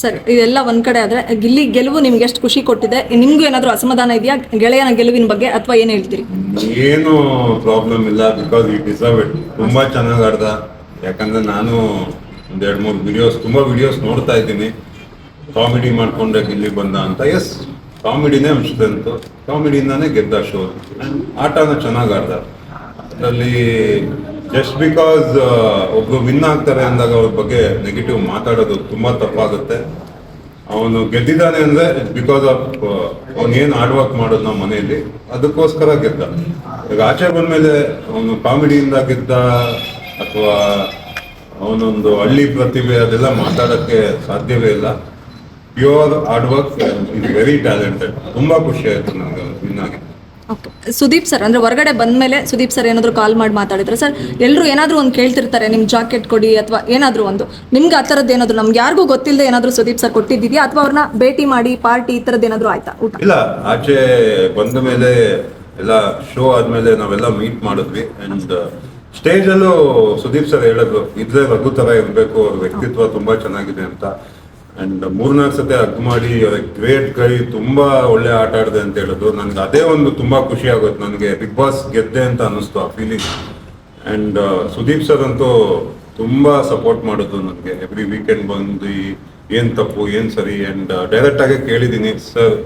Sir, ಇದೆಲ್ಲ ಒಂದ್ ಕಡೆ ಆದ್ರೆ ಗಿಲ್ಲಿ ಗೆಲುವು ನಿಮ್ಗೆ ಎಷ್ಟು ಖುಷಿ ಕೊಟ್ಟಿದೆ? ನಿಮ್ಗೂ ಏನಾದರೂ ಅಸಮಾಧಾನ ಇದೆಯಾ? ಗೆಳೆಯನ ಗೆಲುವಿನ ಬಗ್ಗೆ ಅಥವಾ ಏನ್ ಹೇಳ್ತೀರಿ? ಏನು ಪ್ರಾಬ್ಲಮ್ ಇಲ್ಲ ಬಿಕಾಸ್ ಈ ಡಿಸರ್ವ್ ಇಟ್ ತುಂಬಾ ಚೆನ್ನಾಗಿ ಆಡ್ದ. ಯಾಕಂದ್ರೆ ನಾನು ಒಂದ್ ಎರಡ್ ಮೂರು ವಿಡಿಯೋಸ್ ತುಂಬಾ ವಿಡಿಯೋಸ್ ನೋಡ್ತಾ ಇದ್ದೀನಿ. ಕಾಮಿಡಿ ಮಾಡ್ಕೊಂಡೆ ಗಿಲ್ಲಿ ಬಂದ ಅಂತ. ಎಸ್ ಕಾಮಿಡಿನೇ ಸ್ಟ್ರೆಂತ್ ಕಾಮಿಡಿಯಿಂದಾನೇ ಗೆದ್ದ ಶೋ ಆಟನ ಚೆನ್ನಾಗಿ ಆಡ್ದ. ಅದರಲ್ಲಿ ಜಸ್ಟ್ ಬಿಕಾಸ್ ಒಬ್ಬರು ವಿನ್ ಆಗ್ತಾರೆ ಅಂದಾಗ ಅವ್ರ ಬಗ್ಗೆ ನೆಗೆಟಿವ್ ಮಾತಾಡೋದು ತುಂಬ ತಪ್ಪಾಗುತ್ತೆ. ಅವನು ಗೆದ್ದಿದ್ದಾನೆ ಅಂದ್ರೆ ಬಿಕಾಸ್ ಆಫ್ ಅವನೇನು ಏನು ಹಾರ್ಡ್ ವರ್ಕ್ ಮಾಡೋದು ನಾವು ಮನೆಯಲ್ಲಿ, ಅದಕ್ಕೋಸ್ಕರ ಗೆದ್ದ. ಈಗ ಆಚೆ ಬಂದ್ಮೇಲೆ ಅವನು ಕಾಮಿಡಿಯಿಂದ ಗೆದ್ದ, ಅಥವಾ ಅವನೊಂದು ಹಳ್ಳಿ ಪ್ರತಿಭೆ ಅದೆಲ್ಲ ಮಾತಾಡಕ್ಕೆ ಸಾಧ್ಯವೇ ಇಲ್ಲ. Pure hard work is very talented ತುಂಬಾ ಖುಷಿ ಆಯ್ತು ನನಗೆ ವಿನ್ ಆಗಿ. ಸುದೀಪ್ ಸರ್, ಅಂದ್ರೆ ಹೊರಗಡೆ ಬಂದ ಮೇಲೆ ಸುದೀಪ್ ಸರ್ ಏನಾದರೂ ಕಾಲ್ ಮಾಡಿ ಮಾತಾಡಿದ್ರೆ ಸರ್ ಎಲ್ಲರೂ ಏನಾದರೂ ಒಂದು ಕೇಳ್ತಿರ್ತಾರೆ, ನಿಮ್ ಜಾಕೆಟ್ ಕೊಡಿ ಅಥವಾ ಏನಾದರೂ ಒಂದು. ನಿಮ್ಗೆ ಆ ಥರದ್ದು ಏನಾದರೂ, ನಮ್ಗೆ ಯಾರಿಗೂ ಗೊತ್ತಿಲ್ಲದೆ ಏನಾದರೂ ಸುದೀಪ್ ಸರ್ ಕೊಟ್ಟಿದ್ದೀಯಾ ಅಥವಾ ಅವ್ರನ್ನ ಭೇಟಿ ಮಾಡಿ, ಪಾರ್ಟಿ ಈ ಥರದ್ದು ಏನಾದರೂ ಆಯ್ತಾ ಇಲ್ಲ, ಆಚೆ ಬಂದ ಮೇಲೆ ಎಲ್ಲ ಶೋ ಆದ್ಮೇಲೆ ನಾವೆಲ್ಲ ಮೀಟ್ ಮಾಡಿದ್ವಿ. ಅಂಡ್ ಸ್ಟೇಜ್ ಅಲ್ಲೂ ಸುದೀಪ್ ಸರ್ ಹೇಳಿದ್ರು, ಇದ್ರೆ ರಘು ತರ ಇರ್ಬೇಕು, ಅವ್ರ ವ್ಯಕ್ತಿತ್ವ ತುಂಬಾ ಚೆನ್ನಾಗಿದೆ ಅಂತ. ಅಂಡ್ ಮೂರ್ನಾಲ್ಕು ಸತಿ ಹಗ್ ಮಾಡಿ ಗ್ರೇಟ್ ಕರಿ ತುಂಬಾ ಒಳ್ಳೆ ಆಟ ಆಡಿದೆ ಅಂತ ಹೇಳಿದ್ರು. ನನ್ಗೆ ಅದೇ ಒಂದು ತುಂಬಾ ಖುಷಿ ಆಗುತ್ತೆ ನನಗೆ ಬಿಗ್ ಬಾಸ್ ಗೆದ್ದೆ ಅಂತ ಅನ್ನಿಸ್ತು ಆ ಫೀಲಿಂಗ್ ಅಂಡ್ ಸುದೀಪ್ ಸರ್ ಅಂತೂ ತುಂಬಾ ಸಪೋರ್ಟ್ ಮಾಡಿದ್ರು ನನಗೆ. ಎವ್ರಿ ವೀಕೆಂಡ್ ಬಂದು, ಏನ್ ತಪ್ಪು, ಏನ್ ಸರಿ. ಅಂಡ್ ಡೈರೆಕ್ಟ್ ಆಗಿ ಕೇಳಿದ್ದೀನಿ ಸರ್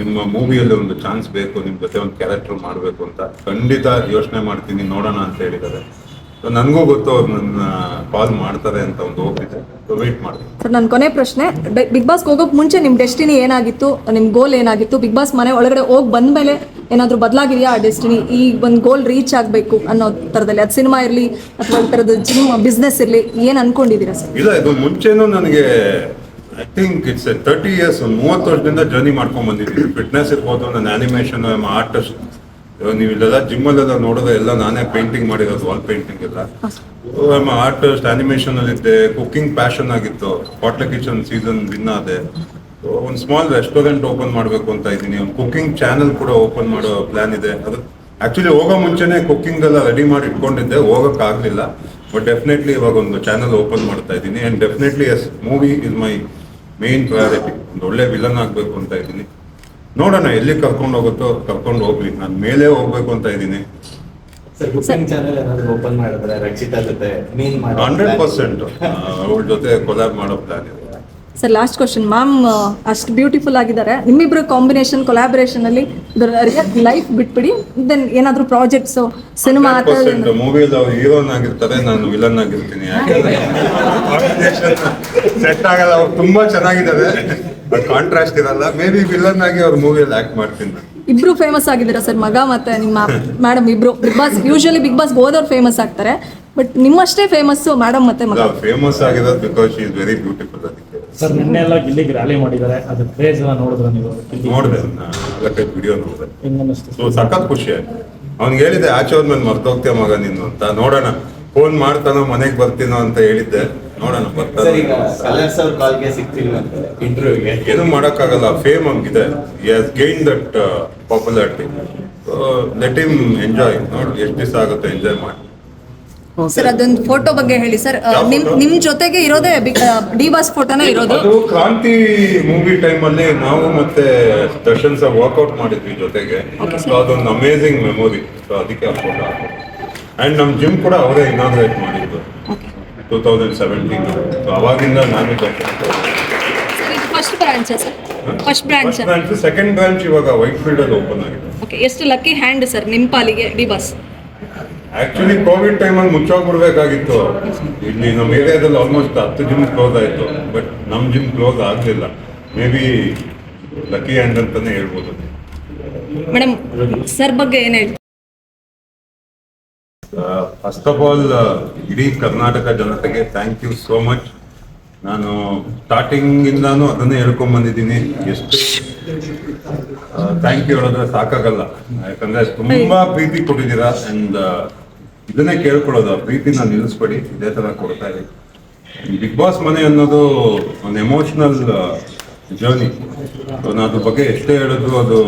ನಿಮ್ಮ ಮೂವಿಯಲ್ಲಿ ಒಂದು ಚಾನ್ಸ್ ಬೇಕು, ನಿಮ್ ಜೊತೆ ಒಂದು ಕ್ಯಾರೆಕ್ಟರ್ ಮಾಡಬೇಕು ಅಂತ. ಖಂಡಿತ ಯೋಚನೆ ಮಾಡ್ತೀನಿ, ನೋಡೋಣ ಅಂತ ಹೇಳಿದ್ದಾರೆ. ನನಗೂ ಗೊತ್ತು ಅವ್ರು ನನ್ನ ಕಾಲ್ ಮಾಡ್ತಾರೆ ಅಂತ ಒಂದು ಇದೆ. ವೆಯ್ಟ್ ಮಾಡ್ತೀನಿ. ಸರ್ ನನ್ನ ಕೊನೆ ಪ್ರಶ್ನೆ ಬಿಗ್ ಬಾಸ್ ಹೋಗೋಕೆ ಮುಂಚೆ ನಿಮ್ಮ ಡೆಸ್ಟಿನಿ ಏನಾಗಿತ್ತು? ನಿಮ್ಮ ಗೋಲ್ ಏನಾಗಿತ್ತು? ಬಿಗ್ ಬಾಸ್ ಮನೆ ಒಳಗಡೆ ಹೋಗಿ ಬಂದ್ಮೇಲೆ ಏನಾದರೂ ಬದಲಾಗಿದೆಯಾ ಆ ಡೆಸ್ಟಿನಿ ಈ ಒಂದು ಗೋಲ್ ರೀಚ್ ಆಗಬೇಕು ಅನ್ನೋ ಥರದಲ್ಲಿ ಅದು ಸಿನಿಮಾ ಇರಲಿ ಅಥವಾ ಈ ಥರದ ಜಿಮ್ ಬಿಸ್ನೆಸ್ ಇರಲಿ ಏನು ಅನ್ಕೊಂಡಿದ್ದೀರಾ ಸರ್? ಇಲ್ಲ ಇದು ಮುಂಚೆನೂ ನನಗೆ I think it's thirty years ಒಂದು ಮೂವತ್ತು ವರ್ಷದಿಂದ ಜರ್ನಿ ಮಾಡ್ಕೊಂಡು ಬಂದಿದ್ದೀನಿ. ಫಿಟ್ನೆಸ್ ಇರ್ಬೋದು ನನ್ನ ಆನಿಮೇಷನ್ ಆರ್ಟಿಸ್ಟ್ ನೀವು ಜಿಮ್ಮಲ್ಲೆಲ್ಲ ನೋಡಿದ್ರೆ ಎಲ್ಲ ನಾನೇ ಪೇಂಟಿಂಗ್ ಮಾಡಿರೋದು ವಾಲ್ ಪೇಂಟಿಂಗ್ ಎಲ್ಲ. ಆರ್ಟಿಸ್ಟ್ ಅನಿಮೇಷನ್ ಅಲ್ಲಿ ಇದ್ದೆ ಕುಕಿಂಗ್ ಪ್ಯಾಷನ್ ಆಗಿತ್ತು. ಹೋಟ್ಲ ಕಿಚನ್ ಸೀಸನ್ ವಿನ್ ಆದೆ. ಒಂದು ಸ್ಮಾಲ್ ರೆಸ್ಟೋರೆಂಟ್ ಓಪನ್ ಮಾಡಬೇಕು ಅಂತ ಇದ್ದೀನಿ. ಒಂದು ಕುಕಿಂಗ್ ಚಾನೆಲ್ ಕೂಡ ಓಪನ್ ಮಾಡೋ ಪ್ಲಾನ್ ಇದೆ. ಅದು ಆಕ್ಚುಲಿ ಹೋಗೋ ಮುಂಚೆನೆ ಕುಕ್ಕಿಂಗ್ ಎಲ್ಲ ರೆಡಿ ಮಾಡಿ ಇಟ್ಕೊಂಡಿದ್ದೆ, ಹೋಗಕ್ ಆಗ್ಲಿಲ್ಲ. ಬಟ್ ಡೆಫಿನೆಟ್ಲಿ ಇವಾಗ ಒಂದು ಚಾನಲ್ ಓಪನ್ ಮಾಡ್ತಾ ಇದ್ದೀನಿ. And definitely yes movie is my main priority ಒಂದು ಒಳ್ಳೆ ವಿಲನ್ ಆಗ್ಬೇಕು ಅಂತ ಇದ್ದೀನಿ. ನೋಡೋಣ ಎಲ್ಲಿ ಕರ್ಕೊಂಡು ಹೋಗುತ್ತೋ ಕರ್ಕೊಂಡು ಹೋಗ್ಲಿ. ನಾನು ಮೇಲೆ ಹೋಗ್ಬೇಕು ಅಂತ ಇದ್ದೀನಿ. ಸರ್ ಕುಕಿಂಗ್ ಚಾನೆಲ್ ಏನಾದ್ರು ಓಪನ್ ಮಾಡಿದ್ರೆ ರಕ್ಷಿತಾ ಜೊತೆ ಮೀನ್ ಮಾಡೋ ಹಂಡ್ರೆಡ್ ಪರ್ಸೆಂಟ್ ಅವಳ ಜೊತೆ ಕೊಲಾಬ್ ಮಾಡೋ ಪ್ಲಾನ್ ಇದೆ. ಸರ್ ಲಾಸ್ಟ್ ಕ್ವಶನ್ ಮ್ಯಾಮ್ ಅಷ್ಟು ಬ್ಯೂಟಿಫುಲ್ ಆಗಿದ್ದಾರೆ. ನಿಮ್ಮಿಬ್ಬರ ಕಾಂಬಿನೇಷನ್ ಕೊಲಾಬರೇಷನ್ ಅಲ್ಲಿ ಲೈಫ್ ಬಿಟ್ಬಿಡಿ. ದೆನ್ ಏನಾದ್ರೂ ಪ್ರಾಜೆಕ್ಟ್ಸ್ ಸಿನಿಮಾ ಮೂವಿಯಲ್ಲಿ ಅವ್ರು ಹೀರೋನ್ ಆಗಿರ್ತಾರೆ ನಾನು ವಿಲನ್ ಆಗಿರ್ತೀನಿ ಯಾಕಂದ್ರೆ ಸೆಟ್ ಆಗಲ್ಲ ಅವ್ರು ತುಂಬಾ ಚೆನ್ನಾಗಿದ್ದಾರೆ. ಕಾಂಟ್ರಾಸ್ಟ್ ಇರಲ್ಲ. ಮೇ ಬಿ ವಿಲನ್ ಆಗಿ ಅವ್ರ ಮೂವಿಯಲ್ಲಿ ಆಕ್ಟ್ ಮಾಡ್ತೀನಿ. ನಾನು. ಇಬ್ರು ಫೇಮಸ್ ಆಗಿದ್ದೀರಾ ಸರ್? ಮಗ ಮತ್ತೆ ನಿಮ್ಮ ಮೇಡಮ್ ಇಬ್ರು. Bigg Boss usually Bigg Boss ಹೋದವ್ರು famous ಆಗ್ತಾರೆ. ಬಟ್ ನಿಮ್ಮಷ್ಟೇ ಫೇಮಸ್ ಮೇಡಮ್ ಮತ್ತೆ ಮಗ? ಫೇಮಸ್ ಆಗಿರೋದು because she is very beautiful ಅದಕ್ಕೆ. ಸರ್ ನಿನ್ನೆ ಎಲ್ಲ ಗಿಲ್ಲಿಗೆ ರ್ಯಾಲಿ ಮಾಡಿದ್ದಾರೆ. ಅದು ಕ್ರೇಜ್ ಎಲ್ಲ ನೋಡಿದ್ರ ನೀವು? ನೋಡಿದೆ. ನಾಲ್ಕೈದು ವಿಡಿಯೋ ನೋಡಿದೆ. ಸೊ ಸಖತ್ ಖುಷಿ ಆಯ್ತು. ಅವ್ನಿಗೆ ಹೇಳಿದೆ ಆಚೆ ಹೋದ್ಮೇಲೆ ಮರ್ತೋಗ್ತೀಯ ಮಗ ನೀನು ಅಂತ. ನೋಡೋಣ ಫೋನ್ ಮಾಡ್ತಾನೋ ಮನೆಗೆ ಬರ್ತೀನೋ ಅಂತ ಹೇಳಿದ್ದೆ. ನೋಡೋಣ ಕಲರ್ಸ್ ಅವ್ರ ಕಾಲ್ಗೆ ಸಿಗ್ತಿಲ್ಲ. ಇಂಟರ್ವ್ಯೂಗೆ ಏನು ಮಾಡೋಕ್ಕಾಗಲ್ಲ ಫೇಮ್ ಹಂಗಿದೆ. Yes gain that popularity let him enjoy ನೋಡಿ ಎಷ್ಟು ದಿವಸ ಆಗುತ್ತೆ ಎಂಜಾಯ್ ಮಾಡಿ. ಸರ್ ಅದೊಂದು ಫೋಟೋ ಬಗ್ಗೆ ಹೇಳಿ ಸರ್. ನಿಮ್ ನಿಮ್ ಜೊತೆಗೆ ಇರೋದೇ ಡಿ ಬಾಸ್ ಫೋಟೋನೇ ಇರೋದು? ಅದು ಕ್ರಾಂತಿ ಮೂವಿ ಟೈಮ್ ಅಲ್ಲಿ ನಾವು ಮತ್ತೆ ದರ್ಶನ್ ಸರ್ ವರ್ಕೌಟ್ ಮಾಡಿದ್ವಿ ಜೊತೆಗೆ. ಸೊ ಅದೊಂದು ಅಮೇಸಿಂಗ್ ಮೆಮೊರಿ ಸೊ ಅದಕ್ಕೆ ಆ ಫೋಟೋ ಅಂಡ್ ನಮ್ ಜಿಮ್ ಕೂಡ ಅವರೇ ಇನಾಗ್ರೇಟ್ ಮಾಡಿದ್ದು. ಟೂ ತೌಸಂಡ್ ಸೆವೆಂಟೀನ್ ಸೊ ಅವಾಗಿಂದ ನಾನು first branch sir? First branch branch second branch ಇವಾಗ ವೈಟ್ ಫೀಲ್ಡ್ ಅಲ್ಲಿ ಓಪನ್ ಆಗಿದೆ. ಓಕೆ ಎಷ್ಟು ಲಕ್ಕಿ ಹ್ಯಾಂಡ್ ಸರ್ ನಿಮ್ಮ ಪಾಲಿಗೆ ಡಿ ಬಸ್ ಆಕ್ಚುಲಿ ಕೋವಿಡ್ ಟೈಮಲ್ಲಿ ಮುಚ್ಚೋಗ್ಬಿಡ್ಬೇಕಾಗಿತ್ತು ಇಲ್ಲಿ ನಮ್ಮ ಏರಿಯಾದಲ್ಲಿ ಆಲ್ಮೋಸ್ಟ್ ಹತ್ತು ಜಿಮ್ ಕ್ಲೋಸ್ ಆಯಿತು. ಬಟ್ ನಮ್ಮ ಜಿಮ್ ಕ್ಲೋಸ್ ಆಗಲಿಲ್ಲ. ಮೇ ಬಿ ಲಕ್ಕಿ ಹ್ಯಾಂಡ್ ಅಂತಾನೆ ಹೇಳ್ಬೋದು. ಮೇಡಮ್ ಸರ್ ಬಗ್ಗೆ ಏನು ಹೇಳಿ ಫಸ್ಟ್ ಆಫ್ ಆಲ್ ಇಡೀ ಕರ್ನಾಟಕ ಜನತೆಗೆ ಥ್ಯಾಂಕ್ ಯು ಸೋ ಮಚ್ ನಾನು ಸ್ಟಾರ್ಟಿಂಗ್ ಇಂದಾನು ಅದನ್ನೇ ಹೇಳ್ಕೊಂಡ್ ಬಂದಿದ್ದೀನಿ. ಎಷ್ಟು ಥ್ಯಾಂಕ್ ಯು ಹೇಳಿದ್ರೆ ಸಾಕಾಗಲ್ಲ. ಯಾಕಂದ್ರೆ ತುಂಬಾ ಪ್ರೀತಿ ಕೊಟ್ಟಿದ್ದೀರಾ ಅಂಡ್ ಇದನ್ನೇ ಕೇಳ್ಕೊಳ್ಳೋದು. ಪ್ರೀತಿನ ನಿಲ್ಲಿಸ್ಬೇಡಿ. ಇದೇ ತರ ಕೊಡ್ತಾ ಇರಿ. ಬಿಗ್ ಬಾಸ್ ಮನೆ ಅನ್ನೋದು ಒಂದು ಎಮೋಷನಲ್ ಜರ್ನಿ ನಾನು ಅದ್ರ ಬಗ್ಗೆ ಎಷ್ಟೇ ಹೇಳಿದ್ರು ಅದು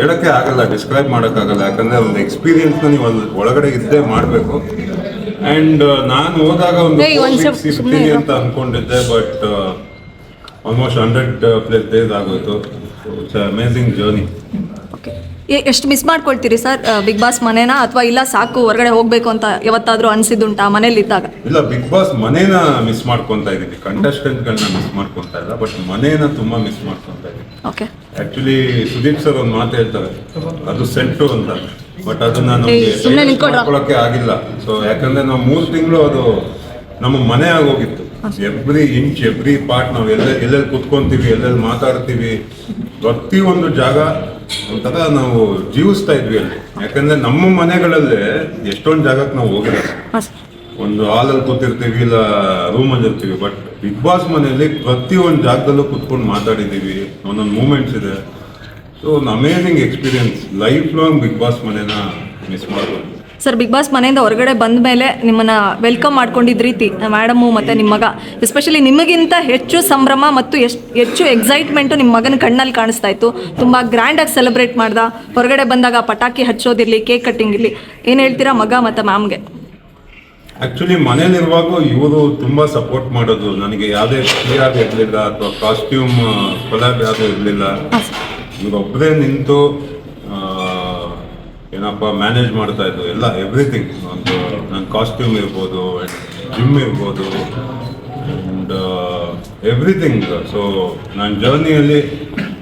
ಹೇಳಕ್ಕೆ ಆಗಲ್ಲ ಡಿಸ್ಕ್ರೈಬ್ ಮಾಡೋಕ್ಕಾಗಲ್ಲ ಯಾಕಂದ್ರೆ ಒಂದು ಎಕ್ಸ್ಪೀರಿಯನ್ಸ್ನ ನೀವು ಅಲ್ಲಿ ಒಳಗಡೆ ಇದ್ದೇ ಮಾಡಬೇಕು. ಅಂಡ್ ನಾನು ಹೋದಾಗ ಒಂದು ಸಿಗ್ತೀನಿ. ಅಂತ ಅನ್ಕೊಂಡಿದ್ದೆ but almost hundred plus days ಆಗೋಯ್ತು. ಇಟ್ಸ್ ಅಮೇಸಿಂಗ್ ಜರ್ನಿ ಎಷ್ಟು ಮಿಸ್ ಮಾಡ್ಕೊಳ್ತೀರಿ ಸರ್ ಬಿಗ್ ಬಾಸ್ ಮನೇನ ಅಥವಾ ಇಲ್ಲ ಸಾಕು ಹೊರಗಡೆ ಹೋಗ್ಬೇಕು ಅಂತ ಯಾವತ್ತಾದ್ರೂ ಅನ್ಸಿದ್ದುಂಟಾ ಮನೇಲಿ ಇದ್ದಾಗ ಇಲ್ಲ ಬಿಗ್ ಬಾಸ್ ಮನೇನ ಮಿಸ್ ಮಾಡ್ಕೊಂತ ಇದ್ದೀನಿ. ಕಂಟೆಸ್ಟೆಂಟ್ಗಳನ್ನ ಮಿಸ್ ಮಾಡ್ಕೊಂತ ಇಲ್ಲ ಬಟ್ ಮನೇನ ತುಂಬಾ ಮಿಸ್ ಮಾಡ್ಕೊಂತ ಇದ್ದೀನಿ. ಓಕೆ ಆಕ್ಚುಲಿ ಸುದೀಪ್ ಸರ್ ಒಂದು ಮಾತು ಹೇಳ್ತಾರೆ. ಅದು ಸೆಂಟು ಅಂತ. ಬಟ್ ಅದನ್ನ ನಮಗೆ ಆಗಿಲ್ಲ. ಸೊ ಯಾಕಂದ್ರೆ ನಾವು ಮೂರು ತಿಂಗಳು ಅದು ನಮ್ಮ ಮನೆ ಆಗೋಗಿತ್ತು. ಎವ್ರಿ ಇಂಚ್ ಎವ್ರಿ ಪಾರ್ಟ್ ನಾವು ಎಲ್ಲ ಎಲ್ಲೆಲ್ಲಿ ಕುತ್ಕೊಂತೀವಿ ಎಲ್ಲೆಲ್ಲಿ ಮಾತಾಡ್ತೀವಿ. ಪ್ರತಿ ಒಂದು ಜಾಗ ಒಂಥರ ನಾವು ಜೀವಿಸ್ತಾ ಇದ್ವಿ ಅಲ್ಲಿ. ಯಾಕಂದ್ರೆ ನಮ್ಮ ಮನೆಗಳಲ್ಲೇ ಎಷ್ಟೊಂದು ಜಾಗಕ್ಕೆ ನಾವು ಹೋಗಿಲ್ಲ. ಒಂದು ಹಾಲಲ್ಲಿ ಕೂತಿರ್ತೀವಿ, ಇಲ್ಲ ರೂಮಲ್ಲಿ ಇರ್ತೀವಿ. ಬಟ್ ಬಿಗ್ ಬಾಸ್ ಮನೆಯಲ್ಲಿ ಒಂದು ಜಾಗದಲ್ಲೂ ಕುತ್ಕೊಂಡು ಮಾತಾಡಿದ್ದೀವಿ. ಒಂದೊಂದು ಮೂಮೆಂಟ್ಸ್ ಇದೆ. ಸೊ ಒಂದು amazing experience lifelong Bigg Boss ಮನೆನ ಮಿಸ್ ಮಾಡ್ಬೋದು. ಸರ್ ಬಿಗ್ ಬಾಸ್ ಮನೆಯಿಂದ ಹೊರಗಡೆ ಬಂದ ಮೇಲೆ ನಿಮ್ಮನ್ನ ವೆಲ್ಕಮ್ ಮಾಡ್ಕೊಂಡಿದ್ದ ರೀತಿ ಮ್ಯಾಡಮು ಮತ್ತು ನಿಮ್ಮ ಮಗ. ಎಸ್ಪೆಷಲಿ ನಿಮಗಿಂತ ಹೆಚ್ಚು ಸಂಭ್ರಮ ಮತ್ತು ಎಷ್ಟು ಹೆಚ್ಚು ಎಕ್ಸೈಟ್ಮೆಂಟು ನಿಮ್ಮ ಮಗನ ಕಣ್ಣಲ್ಲಿ ಕಾಣಿಸ್ತಾ ಇತ್ತು. ತುಂಬ ಗ್ರ್ಯಾಂಡಾಗಿ ಸೆಲೆಬ್ರೇಟ್ ಮಾಡ್ದ. ಹೊರಗಡೆ ಬಂದಾಗ ಪಟಾಕಿ ಹಚ್ಚೋದಿರಲಿ ಕೇಕ್ ಕಟ್ಟಿಂಗ್ ಇರಲಿ. ಏನು ಹೇಳ್ತೀರಾ ಮಗ ಮತ್ತು ಮ್ಯಾಮ್ಗೆ ಆಕ್ಚುಲಿ ಮನೇಲಿರುವಾಗ ಇವರು ತುಂಬ ಸಪೋರ್ಟ್ ಮಾಡೋದು. ನನಗೆ ಯಾವುದೇ ಕ್ಲಿಯರ್ ಇರಲಿಲ್ಲ ಅಥವಾ ಕಾಸ್ಟ್ಯೂಮ್ ಕೊಲಾಬ್ ಯಾವುದೂ ಇರಲಿಲ್ಲ. ಇವರೊಬ್ಬರೇ ನಿಂತು ಏನಪ್ಪ ಮ್ಯಾನೇಜ್ ಮಾಡ್ತಾ ಇದ್ದು ಎಲ್ಲ ಎವ್ರಿಥಿಂಗ್ ಒಂದು ನನ್ನ ಕಾಸ್ಟ್ಯೂಮ್ ಇರ್ಬೋದು ಜಿಮ್ ಇರ್ಬೋದು ಆ್ಯಂಡ್ ಎವ್ರಿಥಿಂಗ್ ಸೊ ನನ್ನ ಜರ್ನಿಯಲ್ಲಿ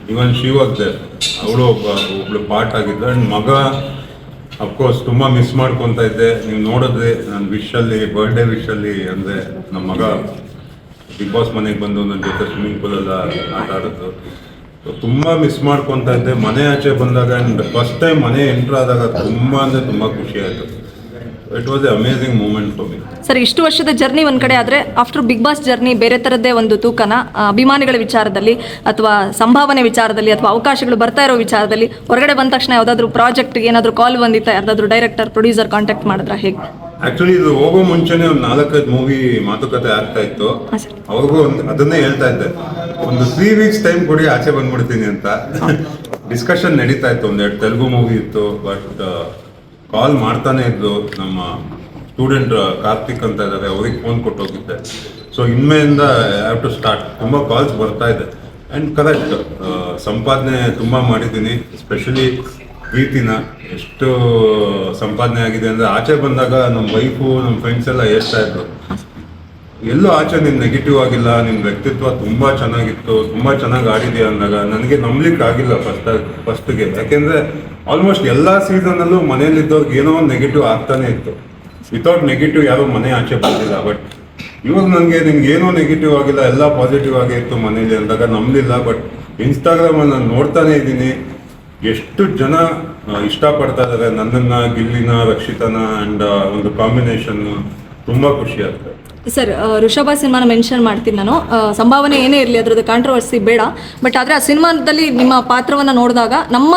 ಇವನ್ ಶಿವಾಗ್ದೆ ಅವಳು ಒಬ್ಬ, ಒಬ್ಳು ಪಾರ್ಟ್ ಆಗಿದ್ದ. ಆ್ಯಂಡ್ ಮಗ ಅಫ್ಕೋರ್ಸ್ ತುಂಬ ಮಿಸ್ ಮಾಡ್ಕೊತಾ ಇದ್ದೆ. ನೀವು ನೋಡಿದ್ರೆ ನನ್ನ ವಿಶಲ್ಲಿ ಬರ್ಡೇ ವಿಶಲ್ಲಿ ಅಂದರೆ ನಮ್ಮ ಮಗ ಬಿಗ್ ಬಾಸ್ ಮನೆಗೆ ಬಂದು ನನ್ನ ಜೊತೆ ಸ್ವಿಮ್ಮಿಂಗ್ ಪೂಲೆಲ್ಲ ಆಟ ಆಡಿದ್ರು ಸೊ ತುಂಬ ಮಿಸ್ ಮಾಡ್ಕೊತಾ ಇದ್ದೆ. ಮನೆ ಆಚೆ ಬಂದಾಗ ಅಂಡ್ ಫಸ್ಟ್ ಟೈಮ್ ಮನೆ ಎಂಟರ್ ಆದಾಗ ತುಂಬಾ ಅಂದ್ರೆ ತುಂಬಾ ಖುಷಿ ಆಯ್ತು. It was a amazing moment for me sir, ಇಷ್ಟು ವರ್ಷದ ಜರ್ನಿ ಒಂದ್ ಕಡೆ ಆದ್ರೆ ಆಫ್ಟರ್ ಬಿಗ್ ಬಾಸ್ ಜರ್ನಿ ಬೇರೆ ಥರದ್ದೇ ಒಂದು ತೂಕನ ಅಭಿಮಾನಿಗಳ ವಿಚಾರದಲ್ಲಿ ಅಥವಾ ಸಂಭಾವನೆ ವಿಚಾರದಲ್ಲಿ ಅಥವಾ ಅವಕಾಶಗಳು ಬರ್ತಾ ಇರೋ ವಿಚಾರದಲ್ಲಿ ಹೊರಗಡೆ ಬಂದ ತಕ್ಷಣ ಯಾವುದಾದ್ರೂ ಪ್ರಾಜೆಕ್ಟ್ಗೆ ಏನಾದರೂ ಕಾಲ್ ಬಂದಿತ್ತಾ? ಯಾರ್ದಾದ್ರೂ ಡೈರೆಕ್ಟರ್ ಪ್ರೊಡ್ಯೂಸರ್ ಕಾಂಟ್ಯಾಕ್ಟ್ ಮಾಡಿದ್ರ? ಹೇಗೆ? ಆಕ್ಚುಲಿ ಇದು ಹೋಗೋ ಮುಂಚೆನೆ ಒಂದು ನಾಲ್ಕೈದು ಮೂವಿ ಮಾತುಕತೆ ಆಗ್ತಾ ಇತ್ತು. ಅವ್ರಿಗೂ ಒಂದು ಅದನ್ನೇ ಹೇಳ್ತಾ ಇದ್ದೆ. ಒಂದು ತ್ರೀ ವೀಕ್ಸ್ ಟೈಮ್ ಕೊಡಿ ಆಚೆ ಬಂದ್ಬಿಡ್ತೀನಿ ಅಂತ. ಡಿಸ್ಕಷನ್ ನಡೀತಾ ಇತ್ತು. ಒಂದೆರಡು ತೆಲುಗು ಮೂವಿ ಇತ್ತು ಬಟ್ ಕಾಲ್ ಮಾಡ್ತಾನೆ ಇದ್ದು ನಮ್ಮ ಸ್ಟೂಡೆಂಟ್ ಕಾರ್ತಿಕ್ ಅಂತ ಇದ್ದಾರೆ ಅವ್ರಿಗೆ ಫೋನ್ ಕೊಟ್ಟು ಹೋಗಿದ್ದೆ ಸೊ ಇನ್ಮೆಯಿಂದ ಹ್ಯಾವ್ ಟು ಸ್ಟಾರ್ಟ್ ತುಂಬ ಕಾಲ್ಸ್ ಬರ್ತಾ ಇದೆ. ಆ್ಯಂಡ್ ಕರೆಕ್ಟ್ ಸಂಪಾದನೆ ತುಂಬ ಮಾಡಿದ್ದೀನಿ. ಎಸ್ಪೆಷಲಿ ಪ್ರೀತಿನ ಎಷ್ಟು ಸಂಪಾದನೆ ಆಗಿದೆ ಅಂದರೆ ಆಚೆ ಬಂದಾಗ ನಮ್ಮ ವೈಫು ನಮ್ಮ ಫ್ರೆಂಡ್ಸ್ ಎಲ್ಲ ಹೇಳ್ತಾ ಇದ್ರು. ಎಲ್ಲೂ ಆಚೆ ನಿನ್ ನೆಗೆಟಿವ್ ಆಗಿಲ್ಲ ನಿನ್ನ ವ್ಯಕ್ತಿತ್ವ ತುಂಬಾ ಚೆನ್ನಾಗಿತ್ತು, ತುಂಬಾ ಚೆನ್ನಾಗಿ ಆಡಿದೆ ಅಂದಾಗ ನನಗೆ ನಂಬ್ಲಿಕ್ಕೆ ಆಗಿಲ್ಲ ಫಸ್ಟ್ ಫಸ್ಟ್ಗೆ ಯಾಕೆಂದರೆ ಆಲ್ಮೋಸ್ಟ್ ಎಲ್ಲಾ ಸೀಸನ್ ಅಲ್ಲೂ ಮನೇಲಿದ್ದವ್ರಿಗೆ ಏನೋ ಒಂದು ನೆಗೆಟಿವ್ ಆಗ್ತಾನೆ ಇತ್ತು. ವಿತೌಟ್ ನೆಗೆಟಿವ್ ಯಾರು ಮನೆ ಆಚೆ ಬಂದಿಲ್ಲ ಬಟ್ ಇವಾಗ ನನಗೆ ನಿಮ್ಗೆ ಏನೋ ನೆಗೆಟಿವ್ ಆಗಿಲ್ಲ, ಎಲ್ಲ ಪಾಸಿಟಿವ್ ಆಗೇ ಇತ್ತು ಮನೇಲಿ ಅಂದಾಗ ನಂಬಲಿಲ್ಲ ಬಟ್ ಇನ್ಸ್ಟಾಗ್ರಾಮ್ ಅಲ್ಲಿ ನಾನು ನೋಡ್ತಾನೆ ಇದ್ದೀನಿ. ಎಷ್ಟು ಜನ ಇಷ್ಟಪಡ್ತಾ ಇದ್ದಾರೆ? ನನ್ನನ್ನ, ಗಿಲ್ಲಿನ, ರಕ್ಷಿತನ ಅಂಡ್ ಒಂದು ಕಾಂಬಿನೇಷನ್ ತುಂಬಾ ಖುಷಿ ಆಗ್ತದೆ. ಸರ್ ಋಷಭ ಸಿನಿಮಾನ ಮೆನ್ಷನ್ ಮಾಡ್ತೀನಿ ನಾನು. ಸಂಭಾವನೆ ಏನೇ ಇರಲಿ, ಅದರದ್ದು ಕಾಂಟ್ರವರ್ಸಿ ಬೇಡ. ಬಟ್ ಆದರೆ ಆ ಸಿನಿಮಾದಲ್ಲಿ ನಿಮ್ಮ ಪಾತ್ರವನ್ನು ನೋಡಿದಾಗ, ನಮ್ಮ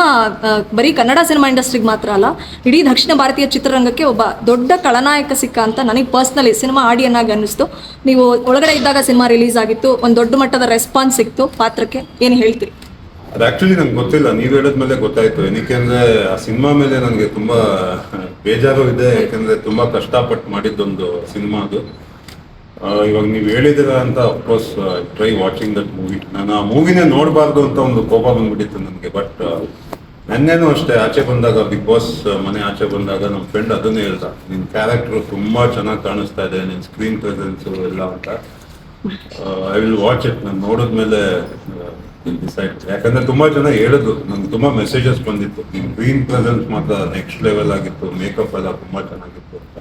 ಬರೀ ಕನ್ನಡ ಸಿನಿಮಾ ಇಂಡಸ್ಟ್ರಿಗೆ ಮಾತ್ರ ಅಲ್ಲ, ಇಡೀ ದಕ್ಷಿಣ ಭಾರತೀಯ ಚಿತ್ರರಂಗಕ್ಕೆ ಒಬ್ಬ ದೊಡ್ಡ ಖಳನಾಯಕ ಸಿಕ್ಕ ಅಂತ ನನಗೆ ಪರ್ಸ್ನಲಿ ಸಿನಿಮಾ ಆಡಿಯನ್ ಆಗಿ ಅನ್ನಿಸ್ತು. ನೀವು ಒಳಗಡೆ ಇದ್ದಾಗ ಸಿನಿಮಾ ರಿಲೀಸ್ ಆಗಿತ್ತು. ಒಂದು ದೊಡ್ಡ ಮಟ್ಟದ ರೆಸ್ಪಾನ್ಸ್ ಸಿಕ್ತು ಪಾತ್ರಕ್ಕೆ. ಏನು ಹೇಳ್ತೀರಿ? ಅದು ಆಕ್ಚುಲಿ ನಂಗೆ ಗೊತ್ತಿಲ್ಲ. ನೀವು ಹೇಳಿದ್ಮೇಲೆ ಗೊತ್ತಾಯ್ತು. ಏನಕ್ಕೆ ಅಂದ್ರೆ ಆ ಸಿನಿಮಾ ಮೇಲೆ ನನಗೆ ತುಂಬಾ ಬೇಜಾರು ಇದೆ ಯಾಕಂದ್ರೆ ತುಂಬಾ ಕಷ್ಟಪಟ್ಟು ಮಾಡಿದ್ದೊಂದು ಸಿನಿಮಾ ಅದು. ಇವಾಗ ನೀವು ಹೇಳಿದಿರ ಅಂತ of course try watching that movie ನಾನು ಆ ಮೂವಿನೇ ನೋಡಬಾರ್ದು ಅಂತ ಒಂದು ಕೋಪ ಬಂದ್ಬಿಟ್ಟಿತ್ತು ನನಗೆ. ಬಟ್ ನನ್ನೇನು ಅಷ್ಟೇ. ಆಚೆ ಬಂದಾಗ ಬಿಗ್ ಬಾಸ್ ಮನೆ ಆಚೆ ಬಂದಾಗ ನಮ್ಮ ಫ್ರೆಂಡ್ ಅದನ್ನೇ ಹೇಳ್ದ. ನಿನ್ ಕ್ಯಾರೆಕ್ಟರ್ ತುಂಬಾ ಚೆನ್ನಾಗಿ ಕಾಣಿಸ್ತಾ ಇದೆ. ನಿನ್ ಸ್ಕ್ರೀನ್ ಪ್ರೆಸೆನ್ಸ್ ಎಲ್ಲ ಅಂತ. ಐ ವಿಲ್ ವಾಚ್ ಇಟ್ ನಾನು ನೋಡಿದ್ಮೇಲೆ ಯಾಕಂದ್ರೆ ತುಂಬಾ ಜನ ಹೇಳಿದ್ರು, ನಂಗೆ ತುಂಬಾ ಮೆಸೇಜಸ್ ಬಂದಿತ್ತು. ನಿಮ್ ಗ್ರೀನ್ ಪ್ರೆಸೆನ್ಸ್ ಮಾತ್ರ ನೆಕ್ಸ್ಟ್ ಲೆವೆಲ್ ಆಗಿತ್ತು ಮೇಕಪ್ ಎಲ್ಲ ತುಂಬಾ ಚೆನ್ನಾಗಿತ್ತು ಅಂತ.